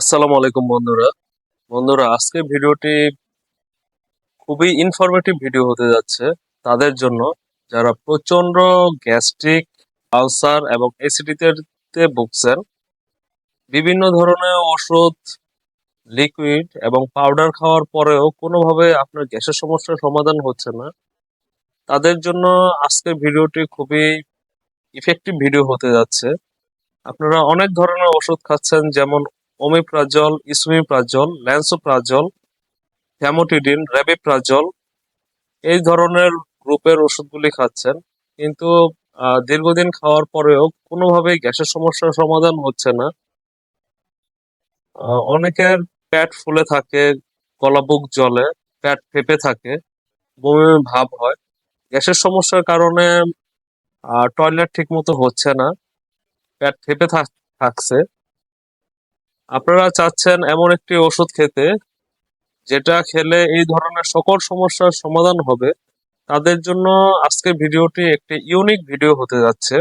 আসসালামু আলাইকুম বন্ধুরা। বন্ধুরা, আজকে ভিডিওটি খুবই ইনফরমেটিভ ভিডিও হতে যাচ্ছে তাদের জন্য। যারা প্রচণ্ড গ্যাস্ট্রিক, আলসার এবং অ্যাসিডিটিতে ভুগছেন, বিভিন্ন ধরনের ওষুধ লিকুইড এবং পাউডার খাওয়ার পরেও কোনোভাবে আপনার গ্যাসের সমস্যার সমাধান হচ্ছে না। তাদের জন্য আজকের ভিডিওটি খুবই ইফেক্টিভ ভিডিও হতে যাচ্ছে। আপনারা অনেক ধরনের ওষুধ খাচ্ছেন, যেমন omeprazole esomeprazole lansoprazole famotidine rabeprazole এই ধরনের গ্রুপের ওষুধগুলি খাচ্ছেন। কিন্তু দীর্ঘদিন খাওয়ার পরেও কোনোভাবেই গ্যাসের সমস্যার সমাধান হচ্ছে না। অনেকের পেট ফুলে থাকে, গলা বুক জ্বলে, পেট ফেপে থাকে, বমি ভাব হয়। গ্যাসের সমস্যার কারণে টয়লেট ঠিক মতো হচ্ছে না, পেট ফেপে থাক- থাকছে। আপনারা চাচ্ছেন এমন একটি ওষুধ খেতে যেটা খেলে এই ধরনের সকল সমস্যার সমাধান হবে। তাদের জন্য আজকের ভিডিওটি একটি ইউনিক ভিডিও হতে যাচ্ছে।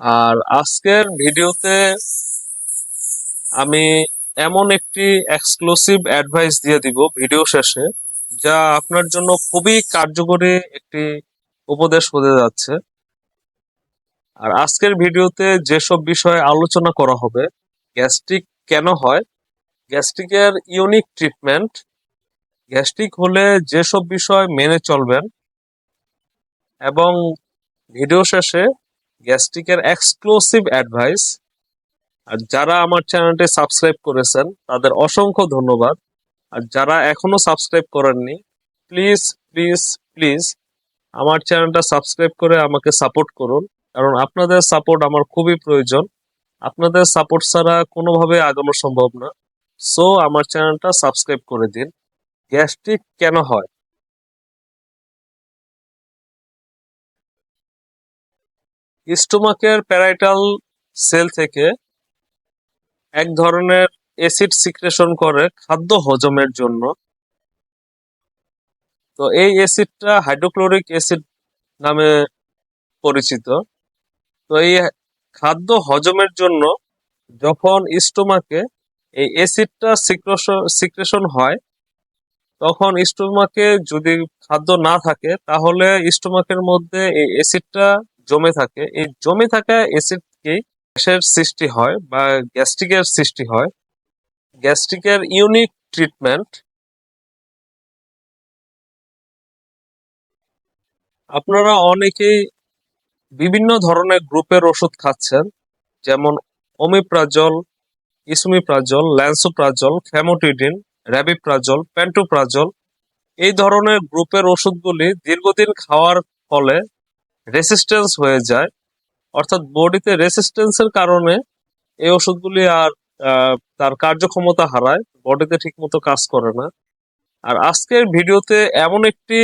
আর আজকের ভিডিওতে আমি এমন একটি এক্সক্লুসিভ অ্যাডভাইস দিয়ে দিব ভিডিও শেষে, যা আপনার জন্য খুবই কার্যকরী একটি উপদেশ হতে যাচ্ছে। আর আজকের ভিডিওতে যেসব বিষয়ে আলোচনা করা হবে, গ্যাস্ট্রিক কেন হয়? গ্যাস্ট্রিকের ইউনিক ট্রিটমেন্ট, গ্যাস্ট্রিক হলে যেসব বিষয় মেনে চলবেন এবং ভিডিও শেষে গ্যাস্ট্রিকের এক্সক্লুসিভ অ্যাডভাইস, আর যারা আমার চ্যানেলটি সাবস্ক্রাইব করেছেন, তাদের অসংখ্য ধন্যবাদ। আর যারা এখনও সাবস্ক্রাইব করেননি, প্লিজ প্লিজ প্লিজ আমার চ্যানেলটা সাবস্ক্রাইব করে আমাকে সাপোর্ট করুন। কারণ আপনাদের সাপোর্ট আমার খুবই প্রয়োজন। আপনাদের সাপোর্ট ছাড়া কোনোভাবে আগানো সম্ভব না। সো আমার চ্যানেলটা সাবস্ক্রাইব করে দিন। গ্যাস্ট্রিক কেন হয়? স্টোমাকের প্যারাইটাল সেল থেকে এক ধরনের অ্যাসিড সিক্রেশন করে খাদ্য হজমের জন্য। তো এই অ্যাসিডটা হাইড্রোক্লোরিক অ্যাসিড নামে পরিচিত। তো এই খাদ্য হজমের জন্য যখন স্টোমাকে এই অ্যাসিডটা সিক্রেশন হয়, তখন স্টোমাকে যদি খাদ্য না থাকে, তাহলে স্টোমাকের মধ্যে এই অ্যাসিডটা জমে থাকে। এই জমে থাকা অ্যাসিডকেই গ্যাসের সৃষ্টি হয় বা গ্যাস্ট্রিকের সৃষ্টি হয়। গ্যাস্ট্রিকের ইউনিক ট্রিটমেন্ট। আপনারা অনেকেই বিভিন্ন ধরনের গ্রুপের ওষুধ খাচ্ছেন, যেমন omeprazole esomeprazole, lansoprazole famotidine rabeprazole, pantoprazole. এই ধরনের গ্রুপের ওষুধগুলি দীর্ঘদিন খাওয়ার ফলে রেসিস্টেন্স হয়ে যায়। অর্থাৎ বডিতে রেসিস্টেন্সের কারণে এই ওষুধগুলি আর তার কার্যক্ষমতা হারায় বডিতে ঠিকমতো কাজ করে না। আর আজকের ভিডিওতে এমন একটি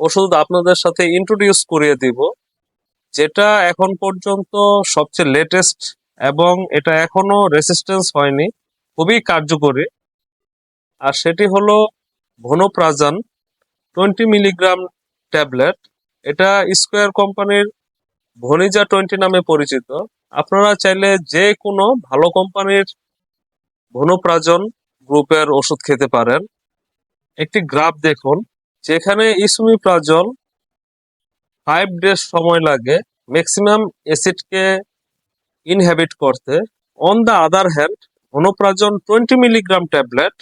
ওষুধ আপনাদের সাথে ইন্ট্রোডিউস করিয়ে দিব যেটা এখন পর্যন্ত সবচেয়ে লেটেস্ট এবং এটা এখনও রেসিস্টেন্স হয়নি, খুবই কার্যকরী। আর সেটি হলো ভোনোপ্রাজান টোয়েন্টি মিলিগ্রাম ট্যাবলেট এটা স্কোয়ার কোম্পানির ভনিজা টোয়েন্টি নামে পরিচিত। আপনারা চাইলে যে কোনো ভালো কোম্পানির ভনোপ্রাজন গ্রুপের ওষুধ খেতে পারেন। একটি গ্রাফ দেখুন, যেখানে ইসমিপ্রাজল ফাইভ ডেজ সময় লাগে ম্যাক্সিমাম অ্যাসিডকে ইনহ্যাবিট করতে। On the other hand vonoprazan twenty milligram tablet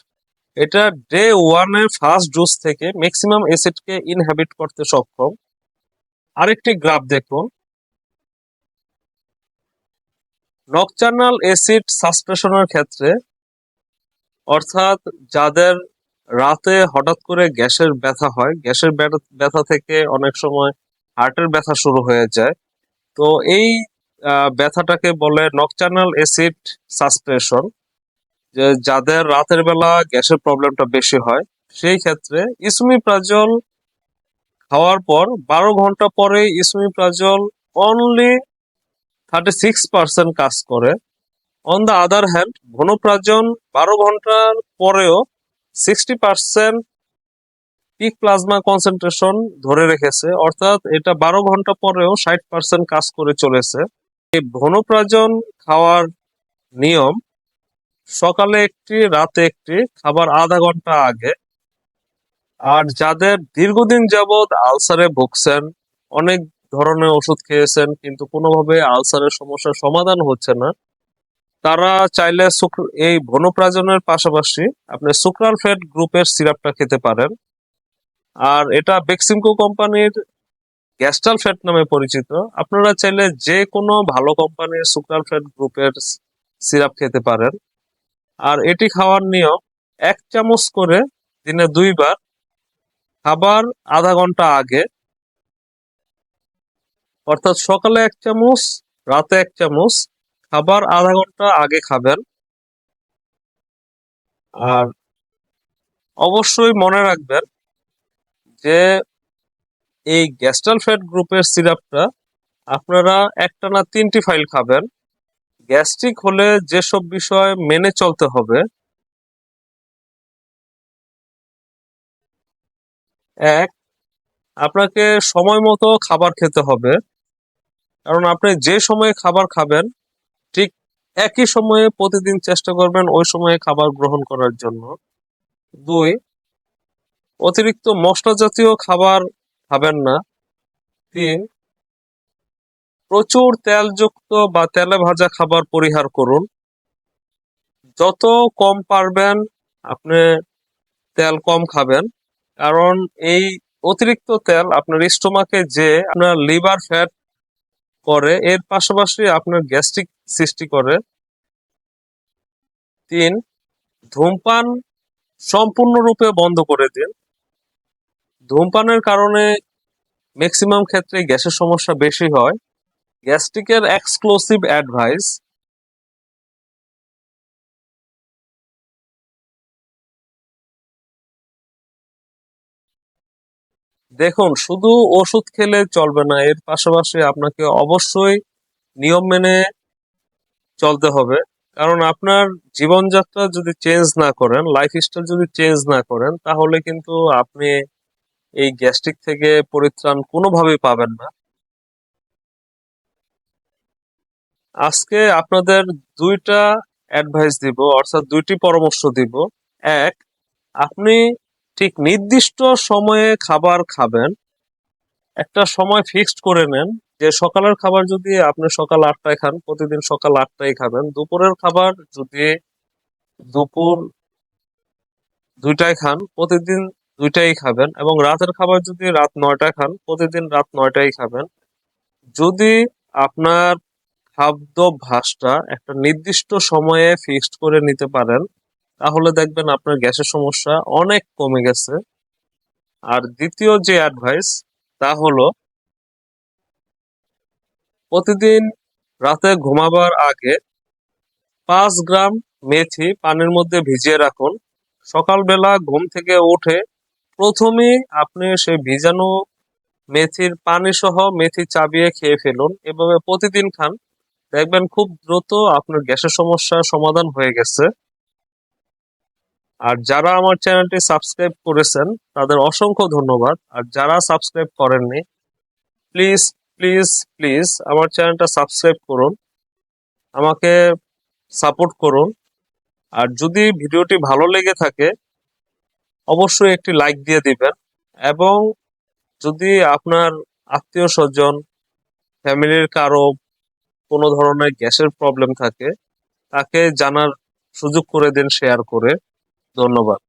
এটা ডে ওয়ানের ফার্স্ট ডোজ থেকে ম্যাক্সিমাম অ্যাসিডকে ইনহ্যাবিট করতে সক্ষম। আরেকটি গ্রাফ দেখুন। নকচার্নাল অ্যাসিড সাসপেশনের ক্ষেত্রে, অর্থাৎ যাদের রাতে হঠাৎ করে গ্যাসের ব্যথা হয়, গ্যাসের ব্যথা থেকে অনেক সময় হার্টের ব্যথা শুরু হয়ে যায়। তো এই ব্যথাটাকে বলে নকচার্নাল অ্যাসিড সাসপেশন যে যাদের রাতের বেলা গ্যাসের প্রবলেমটা বেশি হয়, সেই ক্ষেত্রে ইসমিপ্রাজল খাওয়ার পর বারো ঘণ্টা পরে esomeprazole only thirty six percent কাজ করে। On the other hand vonoprazan বারো ঘণ্টার পরেও sixty percent peak plasma concentration ধরে রেখেছে। অর্থাৎ এটা বারো ঘণ্টা পরেও ষাট পার্সেন্ট কাজ করে চলেছে। এই ভনোপ্রাজন খাওয়ার নিয়ম, সকালে একটি, রাতে একটি, খাবার আধা ঘণ্টা আগে। আর যাদের দীর্ঘদিন যাবৎ আলসারে ভুগছেন, অনেক ধরনের ওষুধ খেয়েছেন, কিন্তু কোনোভাবে আলসারের সমস্যার সমাধান হচ্ছে না, তারা চাইলে এই ভনপ্রাজনের পাশাপাশি আপনি সুক্রাল ফ্যাট গ্রুপের সিরাপটা খেতে পারেন। আর এটা বেক্সিমকো কোম্পানির গ্যাস্ট্রাল ফ্যাট নামে পরিচিত। আপনারা চাইলে যে কোনো ভালো কোম্পানির সুক্রাল ফ্যাট গ্রুপের সিরাপ খেতে পারেন। আর এটি খাওয়ার নিয়ম, এক চামচ করে দিনে দুইবার, খাবার আধা ঘণ্টা আগে। অর্থাৎ সকালে এক চামচ, রাতে এক চামচ, খাবার আধা ঘণ্টা আগে খাবেন। আর অবশ্যই মনে রাখবেন যে এই গ্যাস্ট্রাল ফ্যাট গ্রুপের সিরাপটা আপনারা একটা না তিনটি ফাইল খাবেন। গ্যাস্ট্রিক হলে যেসব বিষয় মেনে চলতে হবে, এক, আপনাকে সময় মতো খাবার খেতে হবে। কারণ আপনি যে সময়ে খাবার খাবেন, ঠিক একই সময়ে প্রতিদিন চেষ্টা করবেন ওই সময়ে খাবার গ্রহণ করার জন্য। দুই অতিরিক্ত মশলা জাতীয় খাবার খাবেন না। তিন, প্রচুর তেলযুক্ত বা তেলে ভাজা খাবার পরিহার করুন। যত কম পারবেন আপনি তেল কম খাবেন, কারণ এই অতিরিক্ত তেল আপনার স্টোমাকে যে আপনার লিভার ফ্যাট করে, এর পাশাপাশি আপনার গ্যাস্ট্রিক সৃষ্টি করে। তিন, ধূমপান সম্পূর্ণরূপে বন্ধ করে দিন। ধূমপানের কারণে ম্যাক্সিমাম ক্ষেত্রে গ্যাসের সমস্যা বেশি হয়। গ্যাস্ট্রিকের এক্সক্লুসিভ অ্যাডভাইস দেখুন, শুধু ওষুধ খেলে চলবে না, এর পাশাপাশি আপনাকে অবশ্যই নিয়ম মেনে চলতে হবে। কারণ আপনার জীবনযাত্রা যদি চেঞ্জ না করেন লাইফ স্টাইল যদি চেঞ্জ না করেন, তাহলে কিন্তু আপনি এই গ্যাস্ট্রিক থেকে পরিত্রাণ কোনোভাবেই পাবেন না। আজকে আপনাদের দুইটা অ্যাডভাইস দিব, অর্থাৎ দুইটি পরামর্শ দিব। এক, আপনি ঠিক নির্দিষ্ট সময়ে খাবার খাবেন। একটা সময় ফিক্সড করে নেন যে সকালের খাবার যদি আপনি সকাল আটটায় খান, প্রতিদিন সকাল আটটায় খাবেন। দুপুরের খাবার যদি দুপুর দুইটায় খান, প্রতিদিন দুইটাই খাবেন এবং রাতের খাবার যদি রাত নয়টা খান, প্রতিদিন রাত নয়টায় খাবেন। যদি আপনার খাদ্যাভ্যাসটা একটা নির্দিষ্ট সময়ে ফিক্সড করে নিতে পারেন, তাহলে দেখবেন আপনার গ্যাসের সমস্যা অনেক কমে গেছে। আর দ্বিতীয় যে অ্যাডভাইস তা হলো প্রতিদিন রাতে ঘুমাবার আগে পাঁচ গ্রাম মেথি পানির মধ্যে ভিজিয়ে রাখুন। সকালবেলা ঘুম থেকে উঠে প্রথমেই আপনি সেই ভিজানো মেথির পানি সহ মেথি চাবিয়ে খেয়ে ফেলুন। এভাবে প্রতিদিন খান। দেখবেন খুব দ্রুত আপনার গ্যাসের সমস্যার সমাধান হয়ে গেছে। আর যারা আমার চ্যানেলটি সাবস্ক্রাইব করেছেন, তাদের অসংখ্য ধন্যবাদ। আর যারা সাবস্ক্রাইব করেননি, প্লিজ প্লিজ প্লিজ আমার চ্যানেলটা সাবস্ক্রাইব করুন। আমাকে সাপোর্ট করুন। আর যদি ভিডিওটি ভালো লেগে থাকে অবশ্যই একটি লাইক দিয়ে দিবেন এবং যদি আপনার আত্মীয় স্বজন, ফ্যামিলির কারও কোনো ধরনের গ্যাসের প্রবলেম থাকে, তাকে জানার সুযোগ করে দিন শেয়ার করে। ধন্যবাদ।